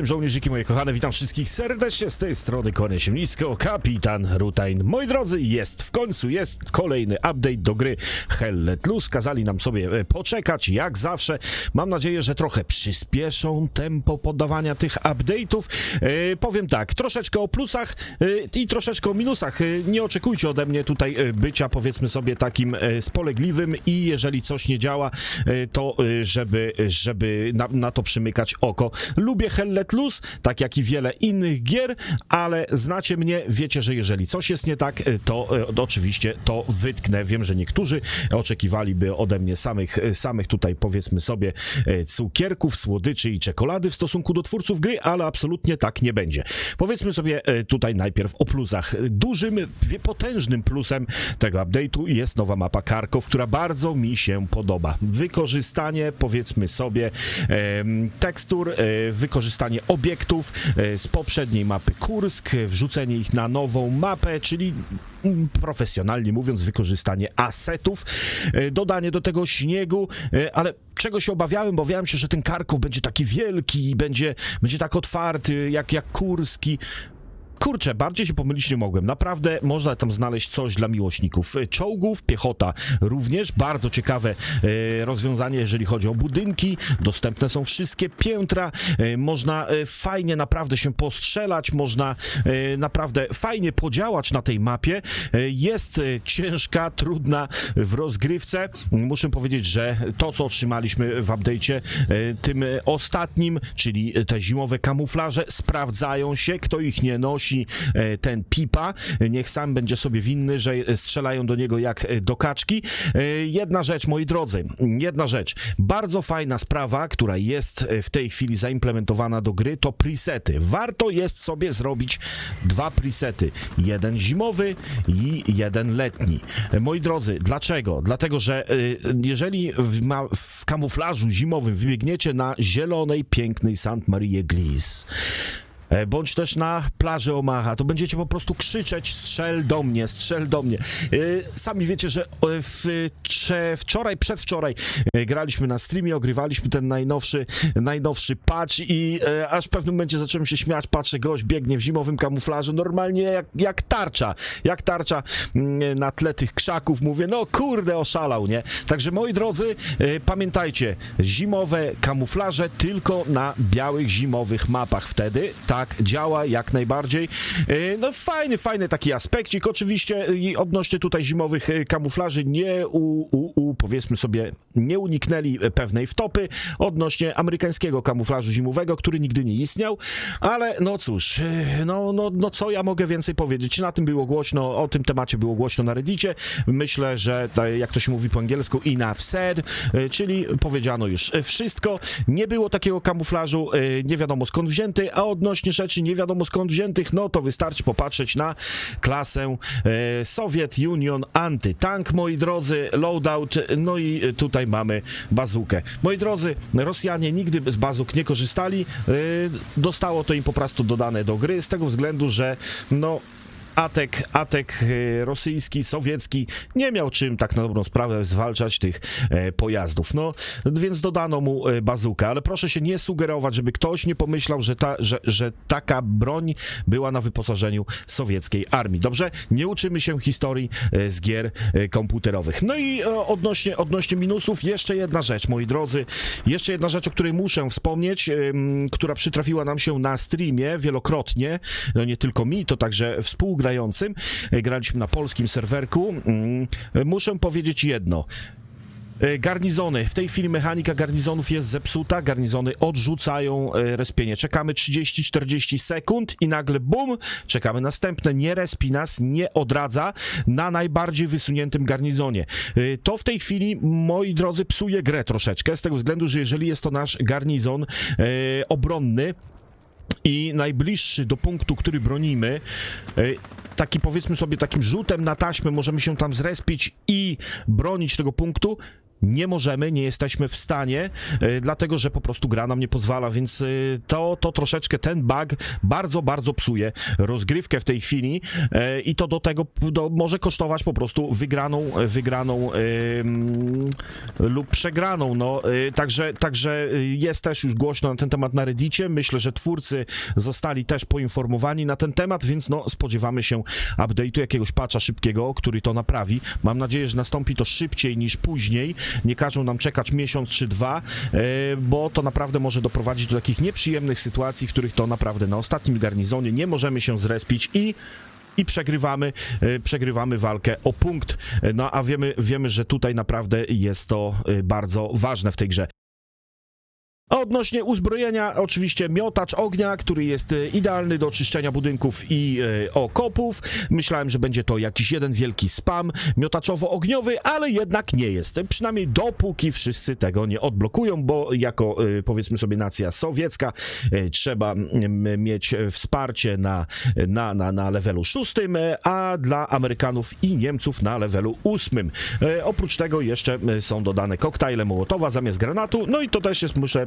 Czołem żołnierzyki moje kochane, witam wszystkich serdecznie z tej strony kłania się nisko, kapitan Rutain. Moi drodzy, jest w końcu, jest kolejny update do gry Hell Loose. Kazali nam sobie e, poczekać, jak zawsze. Mam nadzieję, że trochę przyspieszą tempo podawania tych update'ów. E, powiem tak, troszeczkę o plusach e, i troszeczkę o minusach. E, nie oczekujcie ode mnie tutaj e, bycia, powiedzmy sobie, takim e, spolegliwym i jeżeli coś nie działa, to żeby, żeby na, na to przymykać oko. Lubię Hell Loose, tak jak i wiele innych gier, ale znacie mnie, wiecie, że jeżeli coś jest nie tak, e, to e, oczywiście to wytknę. Wiem, że niektórzy oczekiwaliby ode mnie samych, e, samych tutaj powiedzmy sobie cukierków, słodyczy i czekolady w stosunku do twórców gry, ale absolutnie tak nie będzie. Powiedzmy sobie tutaj najpierw o plusach. Dużym, potężnym plusem tego update'u jest nowa mapa Karkow, która bardzo mi się podoba. Wykorzystanie, powiedzmy sobie, tekstur, e, obiektów e, z poprzedniej mapy Kursk, wrzucenie ich na nową mapę, czyli mm, profesjonalnie mówiąc, wykorzystanie asetów, e, dodanie do tego śniegu, e, ale czego się obawiałem, bo obawiałem się, że ten Karków będzie taki wielki, będzie, będzie tak otwarty, jak, jak Kurski. Kurczę, bardziej się pomylić nie mogłem. Naprawdę można tam znaleźć coś dla miłośników. E, Czołgów, piechota również. Bardzo ciekawe e, rozwiązanie, jeżeli chodzi o budynki. Dostępne są wszystkie piętra. E, można fajnie naprawdę się postrzelać. Można naprawdę fajnie podziałać na tej mapie. Jest ciężka, trudna w rozgrywce. Muszę powiedzieć, że to, co otrzymaliśmy w update'cie, tym ostatnim, czyli te zimowe kamuflaże, sprawdzają się. Kto ich nie nosi, e, ten pipa. Niech sam będzie sobie winny, że e, strzelają do niego jak e, do kaczki. Jedna rzecz, moi drodzy, jedna rzecz. Bardzo fajna sprawa, która jest w tej chwili zaimplementowana do gry, to presety. Warto jest sobie zrobić dwa presety. Jeden zimowy i jeden letni. Moi drodzy, dlaczego? Dlatego, że jeżeli w, ma, w kamuflażu zimowym wybiegniecie na zielonej, pięknej St. Marie Glis, bądź też na plaży Omaha, to będziecie po prostu krzyczeć strzel do mnie, strzel do mnie. E, Sami wiecie, że e, w, wczoraj, przedwczoraj e, graliśmy na streamie, ogrywaliśmy ten najnowszy, najnowszy patch i e, aż w pewnym momencie zacząłem się śmiać, patrzę, gość biegnie w zimowym kamuflażu, normalnie jak, jak tarcza, jak tarcza mm, na tle tych krzaków, mówię, no kurde, oszalał, nie? Także moi drodzy, e, pamiętajcie, zimowe kamuflaże tylko na białych zimowych mapach. Wtedy, tak działa jak najbardziej. E, No fajny, fajny taki aspekcik, oczywiście odnośnie tutaj zimowych e, kamuflaży nie u, u, u powiedzmy sobie, nie uniknęli e, pewnej wtopy odnośnie amerykańskiego kamuflażu zimowego, który nigdy nie istniał, ale no cóż, no, no, no co ja mogę więcej powiedzieć? Na tym było głośno, o tym temacie było głośno na Reddicie. Myślę, że jak to się mówi po angielsku, enough said, czyli powiedziano już wszystko. Nie było takiego kamuflażu, nie wiadomo skąd wzięty, a odnośnie rzeczy nie wiadomo skąd wziętych, no to wystarczy popatrzeć na klasę e, Soviet Union Anty-Tank, moi drodzy, loadout, no i tutaj mamy bazukę. Moi drodzy, Rosjanie nigdy z bazuk nie korzystali, e, dostało to im po prostu dodane do gry, z tego względu, że no atek, atek e, rosyjski, sowiecki nie miał czym tak na dobrą sprawę zwalczać tych e, pojazdów. No, więc dodano mu e, bazukę, ale proszę się nie sugerować, żeby ktoś nie pomyślał, że, ta, że, że taka broń była na wyposażeniu sowieckiej armii. Dobrze? Nie uczymy się historii z gier komputerowych. No i odnośnie, odnośnie minusów, jeszcze jedna rzecz, moi drodzy. Jeszcze jedna rzecz, o której muszę wspomnieć, która przytrafiła nam się na streamie wielokrotnie. No nie tylko mi, to także współgrającym. E, Graliśmy na polskim serwerku. Mm, e, Muszę powiedzieć jedno. E, Garnizony. W tej chwili mechanika garnizonów jest zepsuta. Garnizony odrzucają respienie. Czekamy 30-40 sekund i nagle bum, czekamy następne. Nie respi nas, nie odradza na najbardziej wysuniętym garnizonie. To w tej chwili, moi drodzy, psuje grę troszeczkę, z tego względu, że jeżeli jest to nasz garnizon obronny, i najbliższy do punktu, który bronimy, e, taki powiedzmy sobie takim rzutem na taśmę możemy się tam zrespić i bronić tego punktu, nie możemy, nie jesteśmy w stanie, e, dlatego że po prostu gra nam nie pozwala, więc e, to, to troszeczkę ten bug bardzo, bardzo psuje rozgrywkę w tej chwili e, i to do tego do, może kosztować po prostu wygraną, wygraną lub przegraną, no, także, także jest też już głośno na ten temat na Reddicie, myślę, że twórcy zostali też poinformowani na ten temat, więc no, spodziewamy się update'u, jakiegoś patcha szybkiego, który to naprawi, mam nadzieję, że nastąpi to szybciej niż później, nie każą nam czekać miesiąc czy dwa, e, bo to naprawdę może doprowadzić do takich nieprzyjemnych sytuacji, w których to naprawdę na ostatnim garnizonie nie możemy się zrespić i i przegrywamy, e, przegrywamy walkę o punkt. E, No a wiemy, wiemy, że tutaj naprawdę jest to bardzo ważne w tej grze. A odnośnie uzbrojenia, oczywiście miotacz ognia, który jest e, idealny do czyszczenia budynków i e, okopów. Myślałem, że będzie to jakiś jeden wielki spam miotaczowo-ogniowy, ale jednak nie jest. Przynajmniej dopóki wszyscy tego nie odblokują, bo jako e, powiedzmy sobie nacja sowiecka trzeba mieć wsparcie na, na, na, na levelu szóstym, a dla Amerykanów i Niemców na levelu ósmym. Oprócz tego jeszcze są dodane koktajle Mołotowa zamiast granatu, no i to też jest, myślę,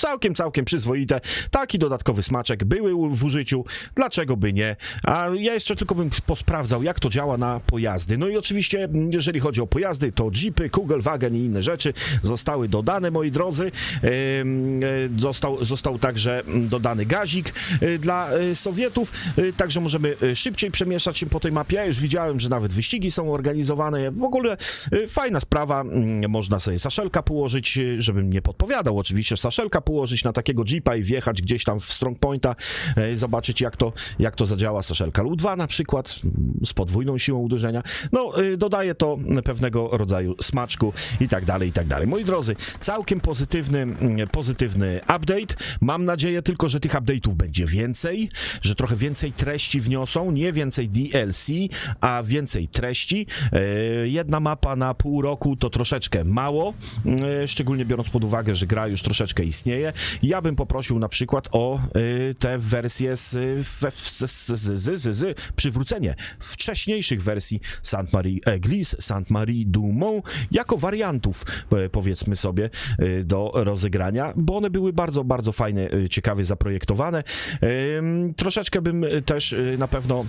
całkiem, całkiem przyzwoite. Taki dodatkowy smaczek były w użyciu, dlaczego by nie? A ja jeszcze tylko bym posprawdzał, jak to działa na pojazdy. No i oczywiście, jeżeli chodzi o pojazdy, to jeepy, Kugelwagen i inne rzeczy zostały dodane, moi drodzy. E, Został, został także dodany gazik e, dla e, Sowietów, także możemy szybciej przemieszczać się po tej mapie. Ja już widziałem, że nawet wyścigi są organizowane. W ogóle fajna sprawa. Mm, Można sobie saszelka położyć, żebym nie podpowiadał oczywiście, saszelka położyć na takiego jeepa i wjechać gdzieś tam w strong pointa, e, zobaczyć jak to, jak to zadziała saszelka LU-2 na przykład, mm, z podwójną siłą uderzenia. No, e, dodaje to pewnego rodzaju smaczku i tak dalej, i tak dalej. Moi drodzy, całkiem pozytywny, mm, pozytywny update. Mam nadzieję tylko, że tych update'ów będzie więcej, że trochę więcej treści wniosą, nie więcej DLC, a więcej treści. E, Jedna mapa na pół roku to troszeczkę mało, szczególnie biorąc pod uwagę, że gra już troszeczkę istnieje. Ja bym poprosił na przykład o e, te wersje z, z, z, z, z, z, z przywrócenie wcześniejszych wersji Saint Marie Église, Saint Marie Dumont jako wariantów, e, powiedzmy sobie, e, do rozegrania, bo one były bardzo, bardzo fajne, e, ciekawie zaprojektowane. Em, Troszeczkę bym też na pewno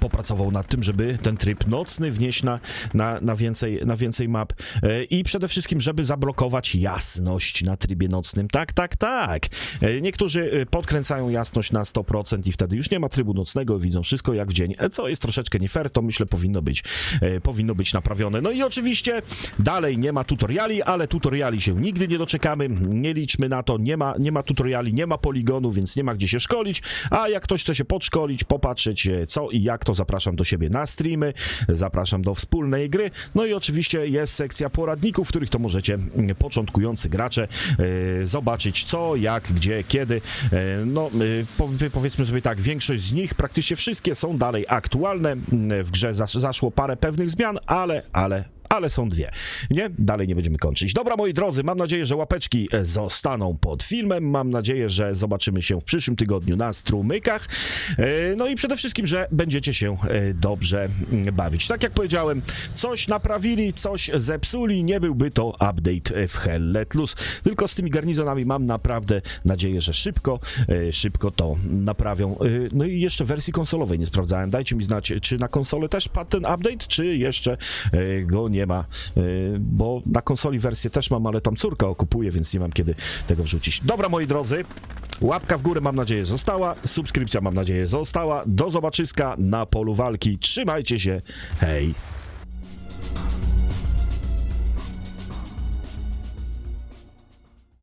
popracował nad tym, żeby ten tryb nocny wnieść na, na, na, więcej, na więcej map E, i przede wszystkim, żeby zablokować jasność na trybie nocnym. Tak, tak, tak. E, Niektórzy e, podkręcają jasność na 100% i wtedy już nie ma trybu nocnego, widzą wszystko jak w dzień, co jest troszeczkę nie fair, to myślę powinno być, powinno być naprawione. No i oczywiście dalej nie ma tutoriali, ale tutoriali się nigdy nie doczekamy, nie liczmy na to, nie ma, nie ma tutoriali, nie ma poligonu, więc nie ma gdzie się szkolić, a jak ktoś chce się podszkolić, popatrzeć co i jak, to zapraszam do siebie na streamy, zapraszam do wspólnej gry, no i oczywiście jest sekcja poradników, w których to możecie mm, początkujący gracze e, zobaczyć co, jak, gdzie, kiedy. E, no powie- powiedzmy sobie tak, większość z nich, praktycznie wszystkie są dalej aktualne. Mm, W grze zas- zaszło parę pewnych zmian, ale, ale ale są dwie. Nie? Dalej nie będziemy kończyć. Dobra, moi drodzy, mam nadzieję, że łapeczki e, zostaną pod filmem. Mam nadzieję, że zobaczymy się w przyszłym tygodniu na strumykach. E, No i przede wszystkim, że będziecie się e, dobrze mm, bawić. Tak jak powiedziałem, coś naprawili, coś zepsuli. Nie byłby to update w Hell Let Loose. Tylko z tymi garnizonami mam naprawdę nadzieję, że szybko, szybko to naprawią. No i jeszcze wersji konsolowej nie sprawdzałem. Dajcie mi znać, czy na konsolę też padł ten update, czy jeszcze go nie ma, e, bo na konsoli wersję też mam, ale tam córka okupuje, więc nie mam kiedy tego wrzucić. Dobra, moi drodzy, łapka w górę mam nadzieję została, subskrypcja mam nadzieję została. Do zobaczyska na polu walki. Trzymajcie się, hej!